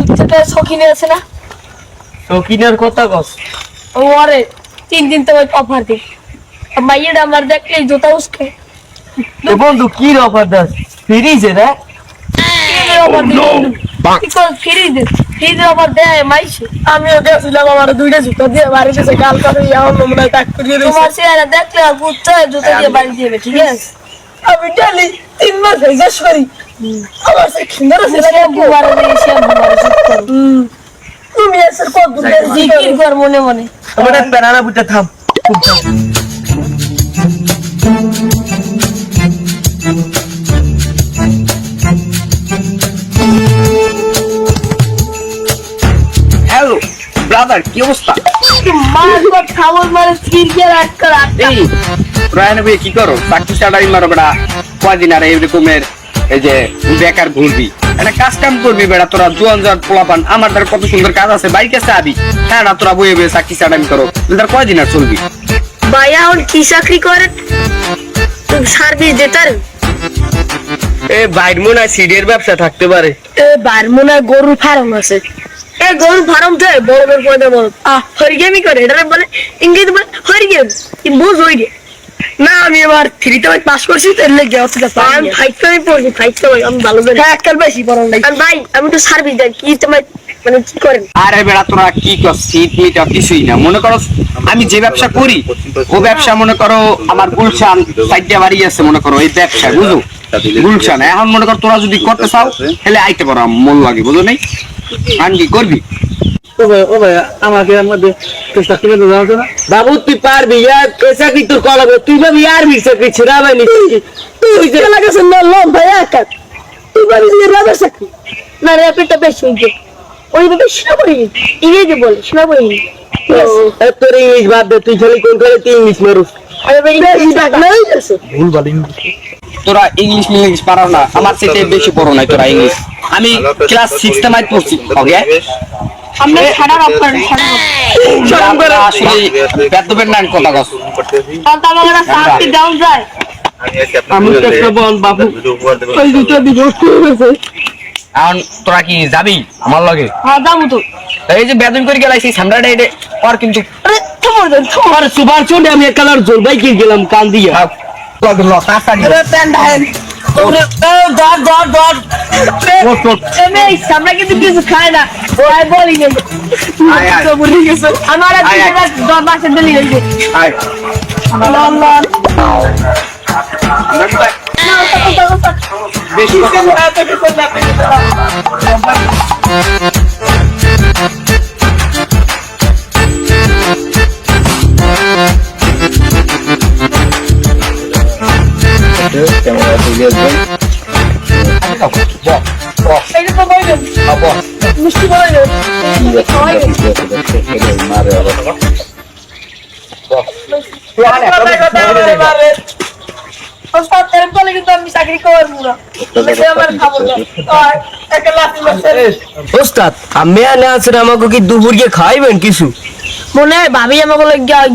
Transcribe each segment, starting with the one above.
উচ্চতে সখিনে আছে না? শৌখিনের কথা কস। ও আরে তিন দিন তোমার অফার দি মাইয়েটা আমার দেখলেই জুতা উসকে। এ বন্ধু কি অফার দাস? ফ্রিজে না অফার দি কি কর ফ্রি দে ফ্রি দে অফার দেয় মাইছে আমিও গেছিলাম আমার দুইটা জুতো দিয়ে বাড়িতে গাল তোমার চেহারা দেখলে আর জুতা দিয়ে বাড়ি ঠিক আছে? আমি ডেলি তিন মাস হয়ে শেষ করি। তুমি এসে কত দূর জিকির কর মনে মনে। আমার প্যারানা বুঝতে থাম। হ্যালো ব্রাদার কি অবস্থা? মার কর মারে ফির রাখ কর এই প্রয়াণ ভাই কি করো? চাকরি চাটাই মারো বেড়া কয়দিন আর এরকমের এই যে বেকার ঘুরবি একটা কাজ কাম করবি বেড়া তোরা জোয়ান জোয়ান পোলাপান আমার দ্বারা কত সুন্দর কাজ আছে বাইক আছে আবি হ্যাঁ না তোরা বইয়ে বইয়ে চাকরি চাটাই করো তোর কয়দিন আর চলবি? ভাইয়া এখন কি চাকরি করে? সার্ভিস দিতার? এ বাইর মনে হয় সিডের ব্যবসা থাকতে পারে। এ বারমুনা গরুর ফার্ম আছে। এ গরুর ফার্ম তো বড় বড় পয়দা বড়। আহ হরিগেমি করে এটা বলে ইংরেজি বলে হরিগেম। কি বুঝ রে না আমি এবার থ্রিতে ওই পাস করছি তো এর আমি করে পড়ছি ফাইট করে আমি ভালো জানি হ্যাঁ একটার বেশি নাই। ভাই আমি তো সার্ভিস দেয় কি তোমার মানে কি করেন? আরে বেড়া তোরা কি কর কিছুই না। মনে করো আমি যে ব্যবসা করি ও ব্যবসা মনে করো আমার গুলশান সাইডে বাড়ি আছে মনে করো এই ব্যবসা বুঝো গুলশান। এখন মনে করো তোরা যদি করতে চাও তাহলে আইতে পারো মন লাগে বুঝো নাই? আন কি করবি? ও ভাই ও ভাই আমাকে আমাদের বাবু তুই পারবি চাকরি তোর কল হবে? তুই ভাবি আর বি চাকরি ছিড়া ভাই তুই যে না রাবার চাকরি না র্যাপিডটা বেশি হইছে ওই বেশি ইংরেজি বলে শোনা তোর ইংলিশ বাদ দে তুই খালি কোন করে তুই ইংলিশ মারুস। তোরা ইংলিশ ইংলিশ পারাও না আমার সেটা বেশি পড়ো নাই তোরা ইংলিশ। আমি ক্লাস সিক্স মাইট পড়ছি ওকে আমরা সারা রাত আসলে না কথা কস কারণ তো শান্তি ডাউন যায়? আমি তো একটা বল বাবু ওই দুটো করেছে এখন তোরা কি যাবি আমার লগে? হ্যাঁ দাম তো। এই যে বেদন করে গেলাইছি সামরাটা এটা আর কিন্তু। আরে তোমার দেন তোমার আর সুপার চোটে আমি কালার জোর বাইক গেলাম কান দিয়া। দর এমে আমরা কিন্তু কিছু খাই না ওই বলি নে আয়, আয়। তো বলি গেছে আমার আর আয়, আয়। কিছু দশ মাসের দিলি গেছে আয়। লন লন বেশি ওস্তাদ আমি আনে আমাকে কি দুপুর গিয়ে খাইবেন কিছু মনে হয় ভাবি আমাকে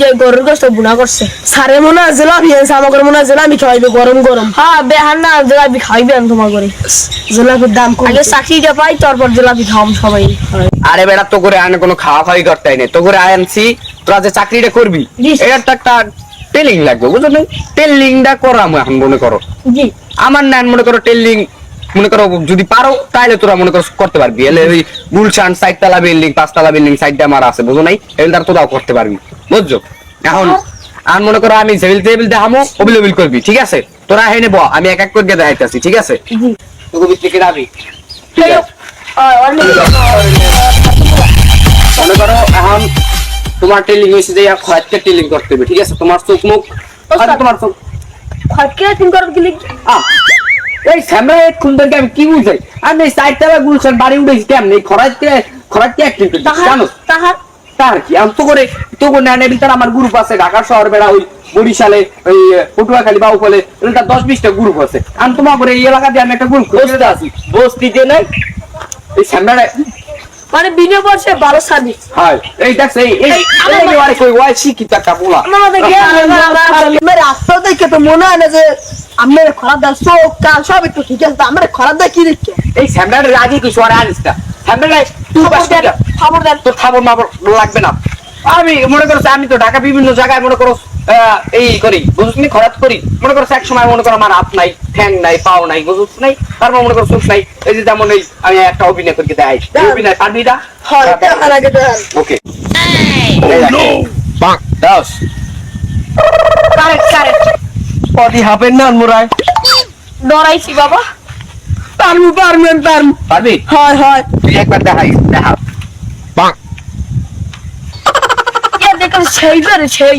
যে গরুর গোস্ত বুনা করছে। সারে মনে আমাকে মনে আমি খাইবে গরম গরম। হ্যাঁ বেহান না জেলাপি খাইবে আমি তোমার করে জিলাপির দাম কম আগে চাকরিটা পাই তারপর জেলাপি খাওয়াম সবাই। আরে বেটা তো করে আনে কোনো খাওয়া খাওয়াই করতে নেই। তো করে আনছি তোরা যে চাকরিটা করবি এটা তো একটা ট্রেনিং লাগবে বুঝলো? না ট্রেনিংটা করাম এখন মনে করো। জি। আমার নান মনে করো ট্রেনিং মনে করো যদি পারো তাহলে তোরা মনে করো করতে পারবি। এলে ওই গুলশান সাইডতলা বিল্ডিং পাঁচতলা বিল্ডিং সাইডটা আমার আছে বুঝো নাই? এগুলো তার তোরাও করতে পারবি বুঝছ? এখন আর? মনে করো আমি জেবিল টেবিল দেখামো অবিলবিল করবি ঠিক আছে? তোরা হেনে ব আমি এক এক করে দেখাইতেছি ঠিক আছে? তোকে যাবি মনে করো এখন তোমার টেলিং হয়েছে যে খয়াতকে টেলিং করতে হবে ঠিক আছে? তোমার চোখ মুখ তোমার চোখ খটকে তিন করব কি লিখি এই স্যামরা এক খুনদেরকে আমি কি বুঝাই? আমি এই সাইড থেকে গুলশান বাড়ি উঠেছি কেমন? এই খরাজ খরাইতে এক কিন্তু তাহার জানো? তাহার। তার কি? আমি তো করে তো করে না নেবিল তার আমার গ্রুপ আছে ঢাকা শহর বেড়া ওই বরিশালে ওই পটুয়াখালী বাউফলে তার দশ বিশটা গ্রুপ আছে। আমি তোমার করে এই এলাকা দিয়ে আমি একটা গ্রুপ খুঁজে আছি বস্তিতে নাই? এই স্যামরা মানে বিনা বর্ষে ভালো এই এই এই কই ওয়াই আমার- রাস্তা দেখে তো মনে হয় না যে আমার চোখ কান সব একটু ঠিক আছে আমার খরার দেয় কি দেখছে এই আগে কিছু আর আনিস না। তুই বাস খবর দেন। তোর খাবার মাবর লাগবে না। আমি মনে করছি আমি তো ঢাকা বিভিন্ন জায়গায় মনে করো আহ, এই করি বুঝছ নি? খরাত করি। মনে করো এক সময় মনে করো আমার হাত নাই ঠ্যাং নাই পাও নাই বুঝছ নাই তারপর মনে করো চোখ নাই। এই যে যেমন এই আমি একটা অভিনয় করতে দেয়। অভিনয় পারবি না? হয় ওকে। That's correct correct. পদি হাফেন না মুরাই ডরাইছি বাবা। পারমু পারমেন পারমু। পারবি? হয় হয়। তুই একবার দেখাই দেখা। ইয়া সেই করে সেই।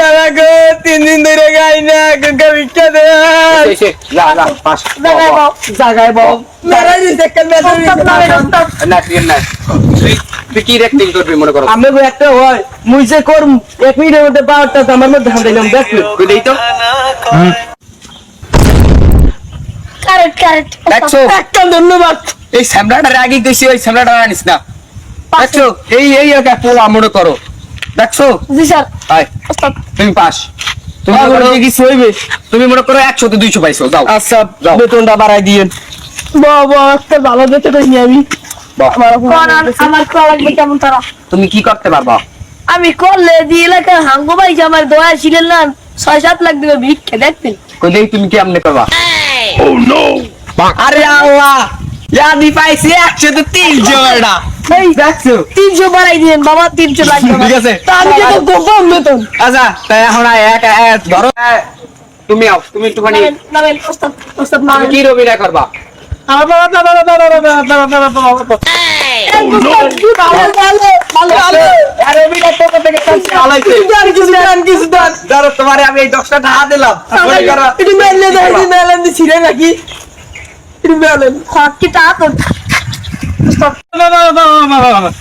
বাবা গো তিন দিন ধরে গাই না গঙ্গা ভিক্ষা দে। এসে, এসে, যা যা পাস। জায়গায় বাও জাগায় বল। মেরাই দিতে কেন ওস্তাদ নামেন, ওস্তাদ। না ঠিক না। তুই- তুই কি রেকটিং করবি মনে করো? আমি একটা হয় মুই যে করম এক মিনিটের মধ্যে পাওয়ারটা আমার মধ্যে হান্দাইলাম দেখবে তুই দেই তো। Correct correct. দেখছ? একটা ধন্যবাদ। এই স্যামরাটার আগে গেছি ওই স্যামরাটা আনিস না। দেখছ? এই এই একটা পোলা মনে করো। দেখছ? জি স্যার। হাই ওস্তাদ। তুমি পাস। তুমি মনে কি সইবে তুমি মনে করো একশো তো দুইশো পাইছো যাও। আচ্ছা। বেতনটা বাড়াই দিয়েন। বাবা একটা ভালো দেখতে পাইনি আমি। বাহ। কোন আমার লাগবে কেমন তারা? তুমি কি করতে পারবা? আমি করলে দিয়ে এলাকার হাঙ্গো ভাই যে আমার দয়া ছিলেন না ছয় সাত লাখ দিবে ভিক্ষে দেখবেন। কই দেখি তুমি কি আমনে করবা আরে আল্লাহ! ইয়াদি পাইছি একশো তো তিনশো এটা। এই দেখছ তিনশো বাড়াই দিবেন বাবা তিনশো লাগবে ঠিক আছে আমি বেতন আচ্ছা তাই এখন এক ধরো তুমি আও তুমি একটুখানি কি অভিনয় করবা আমার বাবা বাবা বাবা বাবা বাবা বাবা বাবা বাবা তো দান দান দান আমি এই দশটা টাকা দিলাম নাকি একটু মেলে কি তা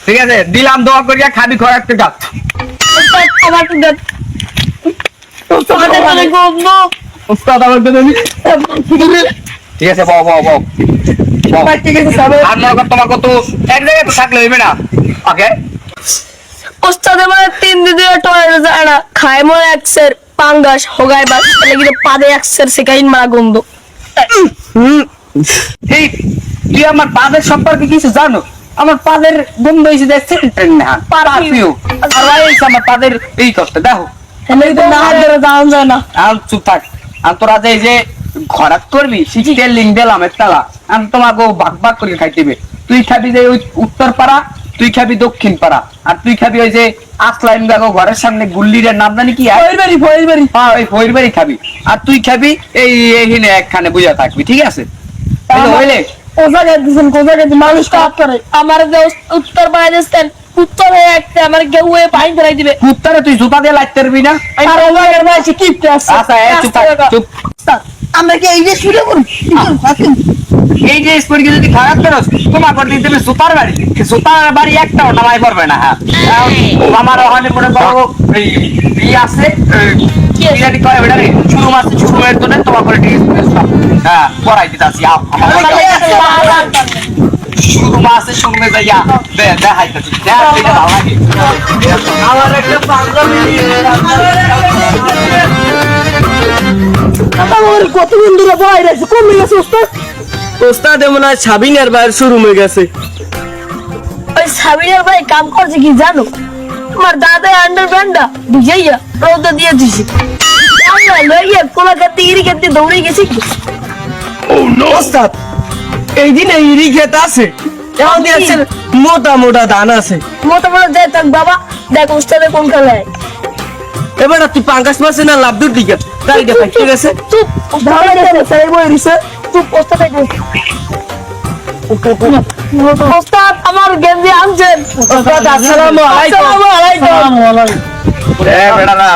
ঠিক আছে দিলাম দোয়া করিয়া খাবি খরাক টাকা আমার উস্তাদ আমার ঠিক আছে বাও বাও বাও বাও। ঠিক আছে সবাই আর মনে কর তোমার কত এক জায়গায় তো থাকলে হইবে না। ওকে? ওস্তাদে মানে তিন দিন ধরে টয়লেট যায় না। খায় মনে একসের পাঙ্গাস হোগায় বাস। লেগে পাদে একসের সেকাইন মা গন্ধ। এই তুই আমার পাদের সম্পর্কে কিছু জানো? আমার পাদের গন্ধ হয়েছে সেন্টেন না আর আমার পাদের এই করতে দেখো। হেলে তো না ধরে দাম যায় না। আর চুপ থাক। আর তোরা যে যে ঘরাত করবি শিখিতে লিঙ্ক দিলাম একতলা আর তোমাকে বাক বাক করে খাইতেবে তুই খাবি যে ওই উত্তর পাড়া তুই খাবি দক্ষিণ পাড়া। আর তুই খাবি ওই যে আসলাইম দেখো ঘরের সামনে গুল্লির নাম জানি কি হ্যাঁ ওই খাবি। আর তুই খাবি এই এইখানে একখানে বুঝা থাকবি ঠিক আছে? হইলে জায়গায় দিছেন কোন জায়গায় মানুষ কাজ করে। আমার যে উত্তর পাড়ায় দিচ্ছেন উত্তরে একটা আমার কেউ হয়ে পানি ধরাই দিবে। উত্তরে তুই জুতা দিয়ে লাগতে পারবি না? আর ও জায়গায় বলছে কিপটে আসছে আচ্ছা চুপ চুপ। আমরা কি এই যে শুরু করুন এই যে স্কুলকে যদি খারাপ করো তোমার পর দিন তুমি সুতার বাড়ি। সুতার বাড়ি একটাও নামাই পড়বে না হ্যাঁ। আমার ওখানে মনে করো ই আছে কি কয় ওটা রে? শুরু মাসে শুরু এর জন্য তোমার করে ঠিক হ্যাঁ পড়াই দিতে আসি শুরু মাসে শুরু মে যাইয়া দেখাইতেছি দেখ এটা ভালো লাগে। আমার একটা পাগলামি আমার কত বন্ধুরা ভয় রয়েছে কমে গেছে ওস্তাদ ওস্তাদ এমন হয় সাবিনের হয়ে গেছে ওই সাবিনার ভাই কাম করছে কি জানো আমার দাদা আন্ডার ব্যান্ডা বুঝাইয়া রোদা দিয়ে দিছি আমরা লইয়া কোলা কাতি ইরি কাতি দৌড়ে গেছি কি ওস্তাদ এই দিন ইরি আছে এখন দিয়েছে মোটা মোটা ধান আছে মতো মতো দেয় থাক বাবা দেখ উস্তাদে কোন খেলায় এবার তুই পাঙ্কাশ মাসে না লাভ দূর দিকে ফাইটে গেছে চুপ উস্তাদ স্যার বই রিসে চুপ উস্তাদ ওস্তাদ আমার গেঞ্জি আনছেন। ওস্তাদ আসসালামু আলাইকুম। আসসালামু আলাইকুম। এ বেড়ারা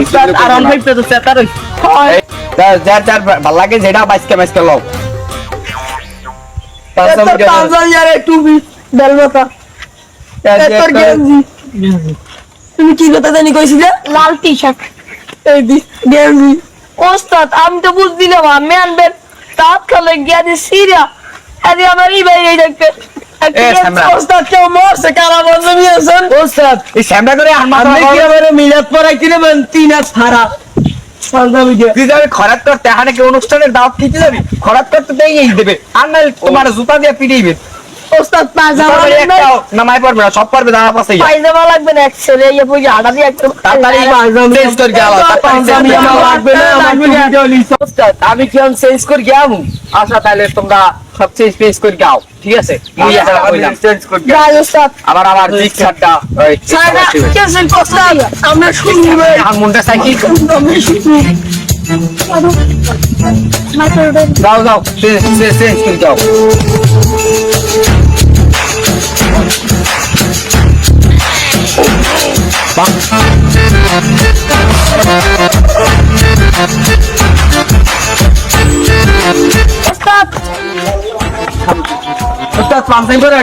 ওস্তাদ আর অন ফাইভ তো সেটার এই, যার যার যার ভালো লাগে যেটা বাইসকে বাইসকে লও। পাঁচশো তোর মিটার তানজানিয়ার টুপি বেলবাতা তোর গেঞ্জি। তুমি কি কথা জানি কইছিলে লাল টি শার্ট এই গেঞ্জি। ওস্তাদ আমি তো বুঝছিলাম আমি আনবেন। খালে গিয়া দি সিরিয়া আরে আমার এই বাইরে যাবি খরাত করতে অনুষ্ঠানের দাওয়াত খেতে যাবি খরাত করতে দেবে। আর না তোমার জুতা দিয়ে পিটিয়ে ওস্তাদ পায়জামা নামাই পারবে না সব পারবে দাঁড়া পাশে পায়জামা লাগবে না একসেলে ইয়ে বুঝি হাঁটা দিয়ে একদম তাড়াতাড়ি চেঞ্জ করে গেল আমার লাগবে না আমার ভিডিও লিখো ওস্তাদ আমি কি আমি চেঞ্জ করে গেলাম আচ্ছা তাহলে তোমরা সব চেঞ্জ চেঞ্জ করে যাও ঠিক আছে? মুই এখন কইলাম চেঞ্জ করে গাই ওস্তাদ। আবার আমার জিক ছাড়টা ওই সারা কেসেল ওস্তাদ? আমরা শুনু রে এখন মনটা সাইকি আমরা শুনু যাও যাও চেঞ্জ করে যাও ওস্তাদ ওস্তাদ পাঞ্জাবি পরা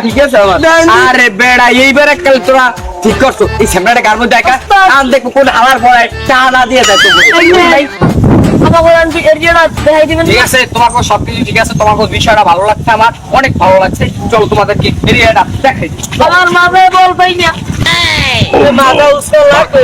ঠিক আছে আমার আরে বেড়া এইবার কাল তোরা ঠিক করছ এই সামনেটা গার মধ্যে একা আন দেখো কোন হাওয়ার পরে টানা দিয়ে দেয় এর জন্য দেখাই দিবেন ঠিক আছে তোমার সবকিছু ঠিক আছে তোমার কোনো বিষয়টা ভালো লাগছে আমার অনেক ভালো লাগছে। চলো তোমাদেরকে এরিয়াটা দেখাই দিই। আমার মাথায় বল না। মাথা লাগবে।